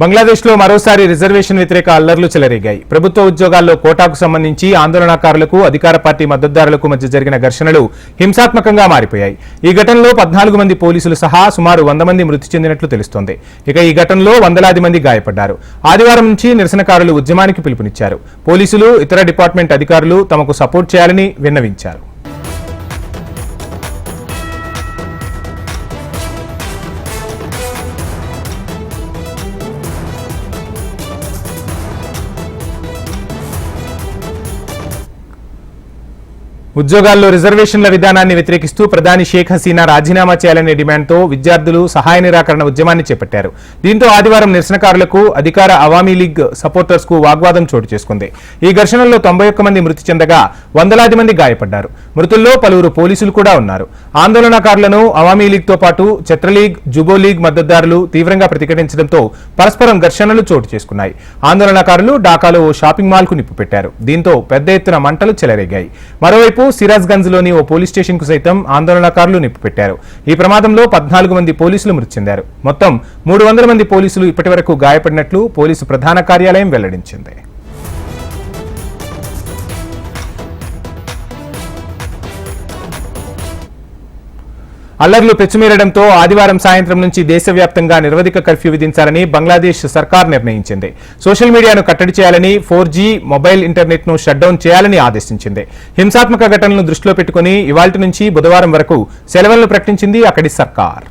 బంగ్లాదేశ్లో మరోసారి రిజర్వేషన్ వ్యతిరేక అల్లర్లు చెలరేగాయి. ప్రభుత్వ ఉద్యోగాల్లో కోటాకు సంబంధించి ఆందోళనకారులకు అధికార పార్టీ మద్దతుదారులకు మధ్య జరిగిన ఘర్షణలు హింసాత్మకంగా మారిపోయాయి. ఈ ఘటనలో పద్నాలుగు మంది పోలీసులు సహా సుమారు వంద మంది మృతి చెందినట్లు తెలుస్తోంది. ఇక ఈ ఘటనలో వందలాది మంది గాయపడ్డారు. ఆదివారం నుంచి నిరసనకారులు ఉద్యమానికి పిలుపునిచ్చారు. పోలీసులు ఇతర డిపార్ట్మెంట్ అధికారులు తమకు సపోర్ట్ చేయాలని విన్నవించారు. ఉద్యోగాల్లో రిజర్వేషన్ల విధానాన్ని వ్యతిరేకిస్తూ ప్రధాని షేక్ హసీనా రాజీనామా చేయాలనే డిమాండ్తో విద్యార్థులు సహాయ నిరాకరణ ఉద్యమాన్ని చేపట్టారు. దీంతో ఆదివారం నిరసనకారులకు అధికార అవామీ లీగ్ సపోర్టర్స్కు వాగ్వాదం చోటు చేసుకుంది. ఈ ఘర్షణల్లో తొంభై ఒక్క మంది మృతి చెందగా వందలాది మంది గాయపడ్డారు. మృతుల్లో పలువురు పోలీసులు కూడా ఉన్నారు. ఆందోళనకారులను అవామీ లీగ్తో పాటు ఛత్రలీగ్ జుబో లీగ్ మద్దతుదారులు తీవ్రంగా ప్రతిఘటించడంతో పరస్పరం ఘర్షణలు చోటు చేసుకున్నాయి. ఆందోళనకారులు ఢాకాలో ఓ షాపింగ్ మాల్కు నిప్పు పెట్టారు దీంతో పెద్ద ఎత్తున మంటలు చెలరేగాయి. మరోవైపు సిరాజ్గంజ్లోని ఓ పోలీస్ స్టేషన్కు సైతం ఆందోళనకారులు నిప్పిపెట్టారు. ఈ ప్రమాదంలో పద్నాలుగు మంది పోలీసులు మృతి చెందారు. మొత్తం మూడు వందల మంది పోలీసులు ఇప్పటివరకు గాయపడినట్లు పోలీసు ప్రధాన కార్యాలయం వెల్లడించింది. అల్లర్లు పెచ్చుమీరడంతో ఆదివారం సాయంత్రం నుంచి దేశవ్యాప్తంగా నిరవధిక కర్ఫ్యూ విధించాలని బంగ్లాదేశ్ సర్కార్ నిర్ణయించింది. సోషల్ మీడియాను కట్టడి చేయాలని ఫోర్ జీ మొబైల్ ఇంటర్నెట్ను షట్డౌన్ చేయాలని ఆదేశించింది. హింసాత్మక ఘటనలను దృష్టిలో పెట్టుకుని ఇవాల్టి నుంచి బుధవారం వరకు సెలవులను ప్రకటించింది అక్కడి సర్కార్.